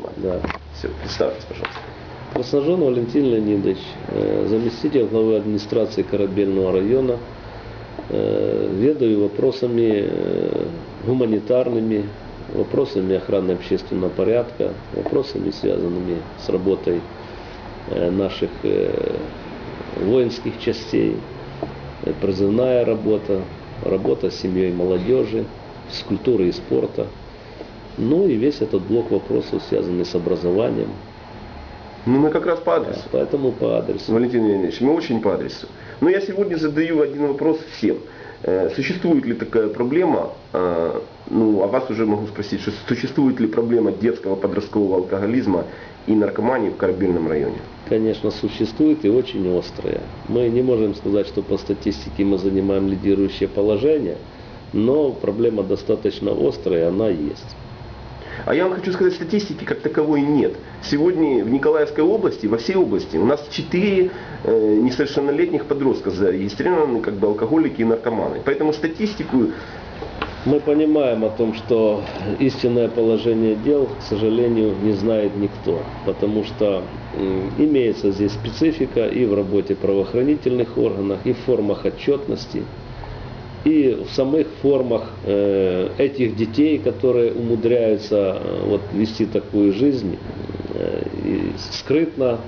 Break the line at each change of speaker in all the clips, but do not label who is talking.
заниматься.
Да.
Все, представьтесь, пожалуйста.
Красножон Валентин Леонидович, э, заместитель главы администрации Корабельного района, Э, ведаю вопросами э, гуманитарными, вопросами охраны общественного порядка, вопросами, связанными с работой наших воинских частей, призывная работа, работа с семьей молодежи, физкультуры и спорта. Ну и весь этот блок вопросов, связанный с образованием.
Ну, мы как раз по адресу.
Поэтому по адресу.
Валентин Леонидович, мы очень по адресу. Но я сегодня задаю один вопрос всем. Э, Существует ли такая проблема, э, ну, а вас уже могу спросить, что существует ли проблема детского подросткового алкоголизма и наркомании в Корабельном районе?
конечно, существует и очень острая. Мы не можем сказать, что по статистике мы занимаем лидирующее положение, но проблема достаточно острая, она есть.
А я вам хочу сказать, статистики как таковой нет. Сегодня в Николаевской области, во всей области, у нас 4 э, несовершеннолетних подростка зарегистрированы как бы алкоголики и наркоманы. Поэтому статистику
Мы понимаем о том, что истинное положение дел, к сожалению, не знает никто, потому что имеется здесь специфика и в работе правоохранительных органов, и в формах отчетности, и в самых формах э, этих детей, которые умудряются э, вот, вести такую жизнь э, и скрытно,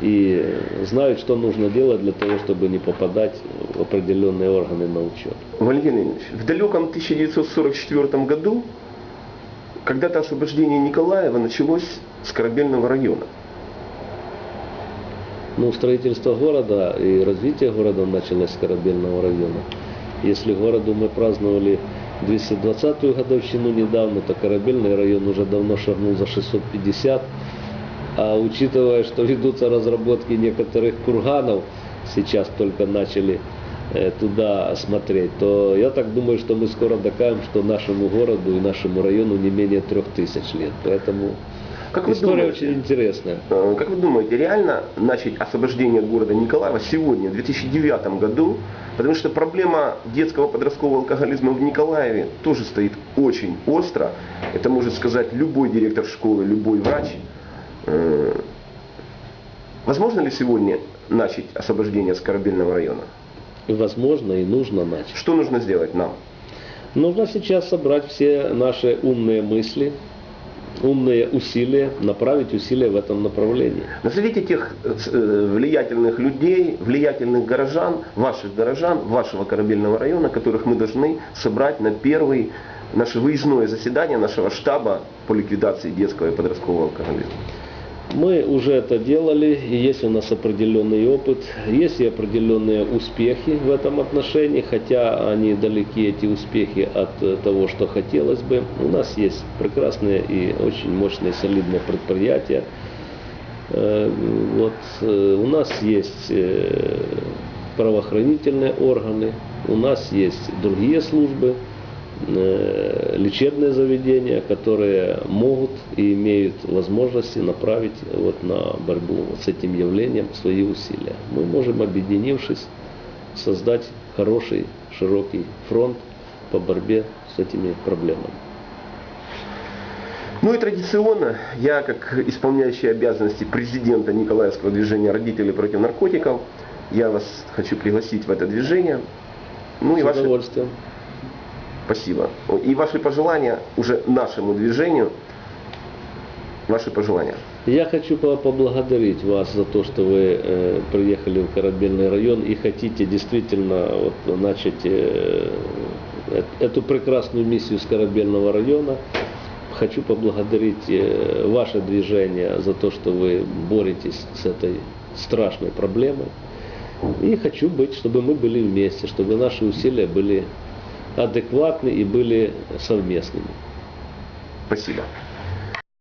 и знают, что нужно делать для того, чтобы не попадать в определенные органы на учет.
Валентин Леонидович, в далеком 1944 году когда-то освобождение Николаева началось с Корабельного района.
Ну, строительство города и развитие города началось с Корабельного района. Если городу мы праздновали 220-ю годовщину недавно, то Корабельный район уже давно шагнул за 650. А учитывая, что ведутся разработки некоторых курганов, сейчас только начали э, туда смотреть, то я так думаю, что мы скоро докажем, что нашему городу и нашему району не менее трех тысяч лет. Поэтому
Как вы
история
думаете?
очень интересная.
Э, Как вы думаете, реально начать освобождение от города Николаева сегодня, в 2009 году? Потому что проблема детского подросткового алкоголизма в Николаеве тоже стоит очень остро. Это может сказать любой директор школы, любой врач. Э, Возможно ли сегодня начать освобождение с Корабельного района?
И возможно, и нужно начать.
Что нужно сделать нам?
Нужно сейчас собрать все наши умные мысли, умные усилия, направить усилия в этом направлении.
Назовите тех э, влиятельных людей, влиятельных горожан, ваших горожан, вашего корабельного района, которых мы должны собрать на первый наше выездное заседание нашего штаба по ликвидации детского и подросткового алкоголизма.
Мы уже это делали, и есть у нас определенный опыт, есть и определенные успехи в этом отношении, хотя они далеки, эти успехи, от э, того, что хотелось бы. У нас есть прекрасные и очень мощные, солидные предприятия. Э, Вот, э, у нас есть правоохранительные органы, у нас есть другие службы, лечебные заведения, которые могут и имеют возможности направить вот на борьбу вот с этим явлением свои усилия. Мы можем, объединившись, создать хороший, широкий фронт по борьбе с этими проблемами.
Ну и традиционно я, как исполняющий обязанности президента Николаевского движения родителей против наркотиков, я вас хочу пригласить в это движение. Ну и
С
ваши
удовольствием.
Спасибо. И ваши пожелания уже нашему движению. Ваши пожелания.
Я хочу по- поблагодарить вас за то, что вы э, приехали в Корабельный район и хотите действительно вот, начать э- эту прекрасную миссию с Корабельного района. Хочу поблагодарить э, ваше движение за то, что вы боретесь с этой страшной проблемой. И хочу быть, чтобы мы были вместе, чтобы наши усилия были адекватны и были совместными.
Спасибо.